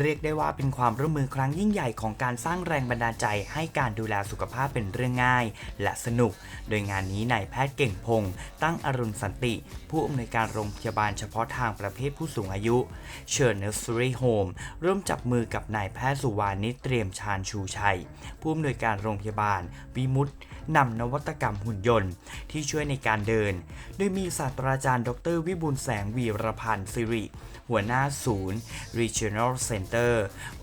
เรียกได้ว่าเป็นความร่วมมือครั้งยิ่งใหญ่ของการสร้างแรงบันดาลใจให้การดูแลสุขภาพเป็นเรื่องง่าย และสนุก โดยงานนี้นายแพทย์เก่งพงศ์ตั้งอรุณสันติ ผู้อำนวยการโรงพยาบาลเฉพาะทางประเภทผู้สูงอายุ เชิญเนอร์สรีโฮมร่วมจับมือกับนายแพทย์สุวานิเตรียมชาญชูชัย ผู้อำนวยการโรงพยาบาลวิมุตนำนวัตกรรมหุ่นยนต์ ที่ช่วยในการเดิน โดยมีศาสตราจารย์ ดร วิบูลแสงวีรพันธ์สิริ หัวหน้าศูนย์ Regional Center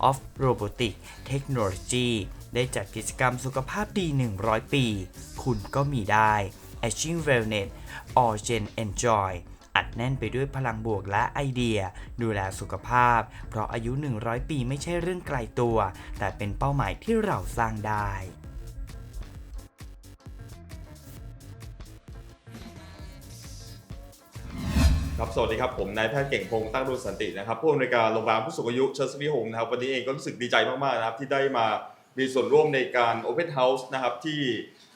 of Robotic Technology ได้จัดกิจกรรมสุขภาพดี 100 ปี คุณก็มีได้ Aging Wellness All Gen Enjoy อัดแน่นไปด้วยพลังบวกและไอเดีย ดูแลสุขภาพ เพราะอายุ 100 ปีไม่ใช่เรื่องไกลตัว แต่เป็นเป้าหมายที่เราสร้างได้ ครับสวัสดีครับผมนายแพทย์เก่งพงศ์ตั้งรุ่สันตินะครับผู้อำนวยการโรงพยาบาลผู้สูงอายุเชิร์สวีโฮมนะครับวันนี้เองก็รู้สึกดีใจมากๆนะครับที่ได้มามีส่วนร่วมในการ Open House นะครับที่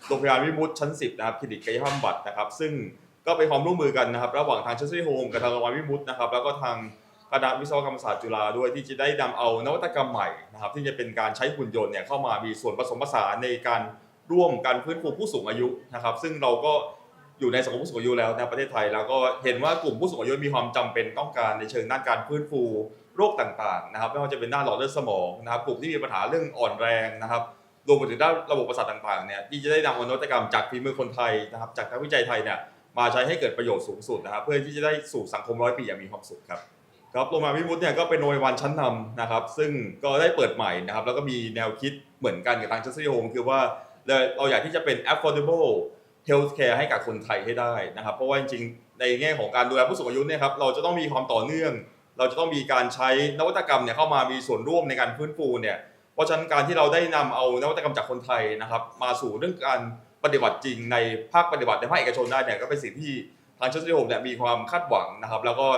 โรงพยาบาลวิมุตชั้น 10 นะครับคลินิกกายภาพบำบัดนะครับซึ่งก็เป็นความร่วมมือกันนะครับ ระหว่างทางเชิร์สวีโฮมกับทางโรงพยาบาลวิมุตนะครับแล้วก็ทางคณะวิศวกรรมศาสตร์จุฬาด้วยที่จะได้นำเอานวัตกรรมใหม่นะครับที่จะเป็นการใช้หุ่นยนต์เนี่ยเข้ามามีส่วนผสมผสานในการร่วมการฟื้นฟูผู้สูงอายุนะครับซึ่งเราก็ อยู่ในสังคมผู้สูงอายุแล้วในประเทศไทย แล้วก็เห็นว่ากลุ่มผู้สูงอายุมีความจำเป็นต้องการในเชิงด้านการฟื้นฟูโรคต่างๆนะครับไม่ว่าจะเป็นด้านหลอดเลือดสมองนะครับกลุ่มที่มีปัญหาเรื่องอ่อนแรงนะครับรวมไปถึงด้านระบบประสาทต่างๆเนี่ยที่จะได้นำอนวัตกรรมจากฝีมือคนไทยนะครับจากนักวิจัยไทยเนี่ยมาใช้ให้เกิดประโยชน์สูงสุดนะครับเพื่อที่จะได้สู่สังคมร้อยปีอย่างมีความสุขครับครับโรงพยาบาลวิมุตเนี่ยก็เป็นโรงพยาบาลชั้นนำนะครับ ซึ่งก็ได้เปิดใหม่นะครับแล้วก็มีแนวคิดเหมือนกันกับทางเชสซี่โฮมคือว่าเราอยากที่จะเป็น affordable healthcare ให้กับคนไทยให้ได้นะครับ เพราะว่าจริงๆ ในแง่ของการดูแลผู้สูงอายุเนี่ยครับเราจะต้องมีความต่อเนื่อง เราจะต้องมีการใช้นวัตกรรมเนี่ยเข้ามามีส่วนร่วมในการฟื้นฟูเนี่ยเพราะฉะนั้นการที่เราได้นำเอานวัตกรรมจากคนไทยนะครับ มาสู่เรื่องการปฏิบัติจริงในภาคปฏิบัติในภาคเอกชนได้เนี่ยก็เป็นสิ่งที่ทางเชสซี่โฮมเนี่ยมีความคาดหวังนะครับ แล้วก็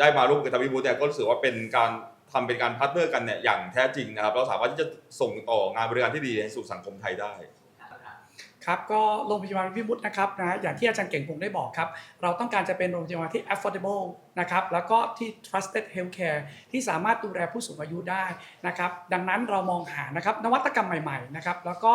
ได้มาร่วมกับทางวิบูลย์เนี่ยก็รู้สึกว่าเป็นการทำเป็นการพาร์ทเนอร์กันเนี่ยอย่างแท้จริงนะครับ เราสามารถที่จะส่งต่องานบริการที่ดีสู่สังคมไทยได้ ครับก็โรงพยาบาลวิมุตนะครับนะอย่างที่อาจารย์เก่งพงได้บอกครับ เราต้องการจะเป็นโรงพยาบาลที่ affordable นะครับแล้วก็ที่ trusted healthcare ที่สามารถดูแลผู้สูงอายุได้นะครับดังนั้นเรามองหานะครับนวัตกรรมใหม่ๆนะครับแล้วก็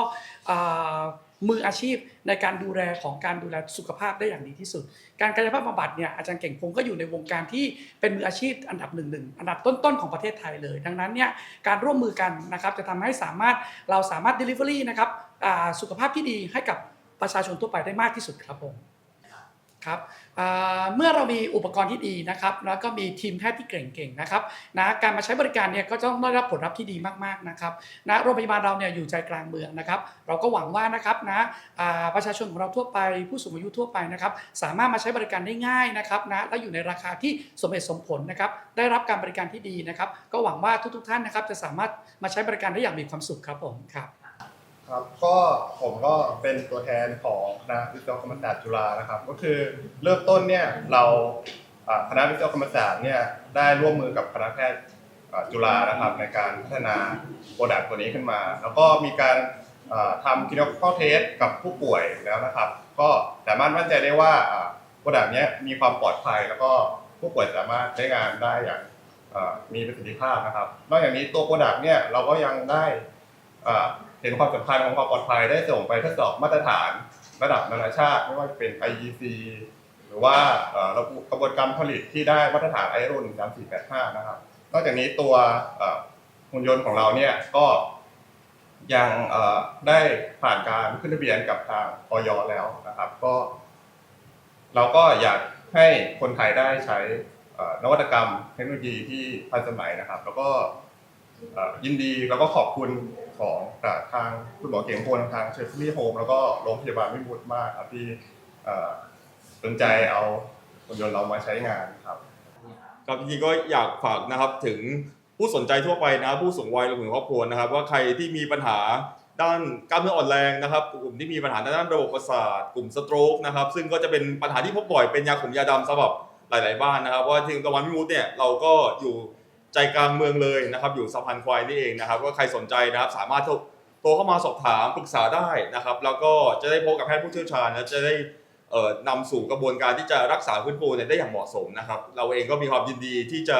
มืออาชีพในการดูแลของการดูแลสุขภาพได้อย่างดีที่สุด การกายภาพบำบัดเนี่ยอาจารย์เก่งพงก็อยู่ในวงการที่เป็นมืออาชีพอันดับหนึ่งหนึ่งอันดับต้นๆของประเทศไทยเลย ดังนั้นเนี่ยการร่วมมือกันนะครับจะทำให้สามารถเราสามารถ delivery นะครับสุขภาพที่ดีให้กับประชาชนทั่วไปได้มากที่สุดครับผมครับเมื่อเรามีอุปกรณ์ที่ดีนะครับ แล้วก็มีทีมแพทย์ที่เก่งๆนะครับนะการมาใช้บริการเนี่ยก็ต้องได้รับผลลัพธ์ที่ดีมากๆนะครับนะโรงพยาบาลเราเนี่ยอยู่ใจกลางเมืองนะครับ เราก็หวังว่านะครับนะประชาชนของเราทั่วไป ผู้สูงอายุทั่วไปนะครับ สามารถมาใช้บริการได้ง่ายนะครับนะและอยู่ในราคาที่สมเหตุสมผลนะครับ ได้รับการบริการที่ดีนะครับ ก็หวังว่าทุกๆท่านนะครับจะสามารถมาใช้บริการได้อย่างมีความสุขครับผมครับ ครับก็ผมก็เป็นตัวแทนของคณะวิศวกรรมศาสตร์จุฬานะครับ ก็คือเริ่มต้นเนี่ยเราคณะวิศวกรรมศาสตร์เนี่ยได้ร่วมมือกับคณะแพทย์จุฬานะครับในการพัฒนาโปรดักต์ตัวนี้ขึ้นมา แล้วก็มีการทำ clinical test กับผู้ป่วยแล้วนะครับ ก็สามารถมั่นใจได้ว่าโปรดักต์นี้มีความปลอดภัย แล้วก็ผู้ป่วยสามารถใช้งานได้อย่างมีประสิทธิภาพนะครับ นอกจากนี้ตัวโปรดักต์เนี่ยเราก็ยังได้อ่า เห็นความสำคัญของความปลอดภัยได้ส่งไปทดสอบมาตรฐานระดับนานาชาติ ไม่ว่าจะเป็น IEC หรือว่าระบบกระบวนการผลิตที่ได้มาตรฐาน ISO 13485 นะครับ นอกจากนี้ตัวหุ่นยนต์ของเราเนี่ยก็ยังได้ผ่านการขึ้นทะเบียนกับทางออยแล้วนะครับ ก็ เราก็อยากให้คนไทยได้ใช้นวัตกรรมเทคโนโลยีที่ทันสมัยนะครับ แล้วก็ ยินดีแล้วก็ขอบคุณของทางคุณหมอเก่งพลทางเชฟฟี่โฮมแล้วก็โรงพยาบาลวิมุตมากครับที่สนใจเอาหุ่นยนต์เรามาใช้งานครับครับจริงๆก็อยากฝากนะครับถึงผู้สนใจทั่วไปนะผู้สูงวัยรวมถึงครอบครัวนะครับ ว่าใครที่มีปัญหาด้านกล้ามเนื้ออ่อนแรงนะครับ กลุ่มที่มีปัญหาด้านระบบประสาทกลุ่มสโตรกนะครับ ซึ่งก็จะเป็นปัญหาที่พบบ่อยเป็นยาขมยาดำสำหรับหลาย ๆ บ้านนะครับเพราะว่าที่ตะวันพิมุตเนี่ยเราก็อยู่ ใจกลางเมืองเลยนะครับ อยู่สะพานควายนี่เองนะครับก็ใครสนใจนะครับสามารถโทรเข้ามาสอบถามปรึกษาได้นะครับ แล้วก็จะได้พบกับแพทย์ผู้เชี่ยวชาญนะจะได้นำสู่กระบวนการที่จะรักษาพื้นปูได้อย่างเหมาะสมนะครับ เราเองก็มีความยินดีที่จะ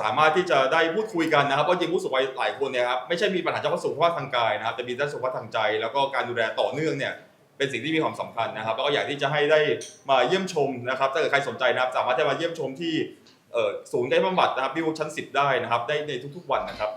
สามารถที่จะได้พูดคุยกันนะครับเพราะจริงผู้สูงวัยหลายคนเนี่ยครับไม่ใช่มีปัญหาเฉพาะสุขภาพทางกายนะครับแต่มีด้านสุขภาพทางใจ แล้วก็การดูแลต่อเนื่องเนี่ยเป็นสิ่งที่มีความสำคัญนะครับแล้วก็อยากที่จะให้ได้มาเยี่ยมชมนะครับถ้าเกิดใครสนใจนะครับ สามารถจะมาเยี่ยมชมที่ ศูนย์กายบำบัดนะครับบิวชั้น 10 ได้นะครับได้ในทุกๆวันนะครับ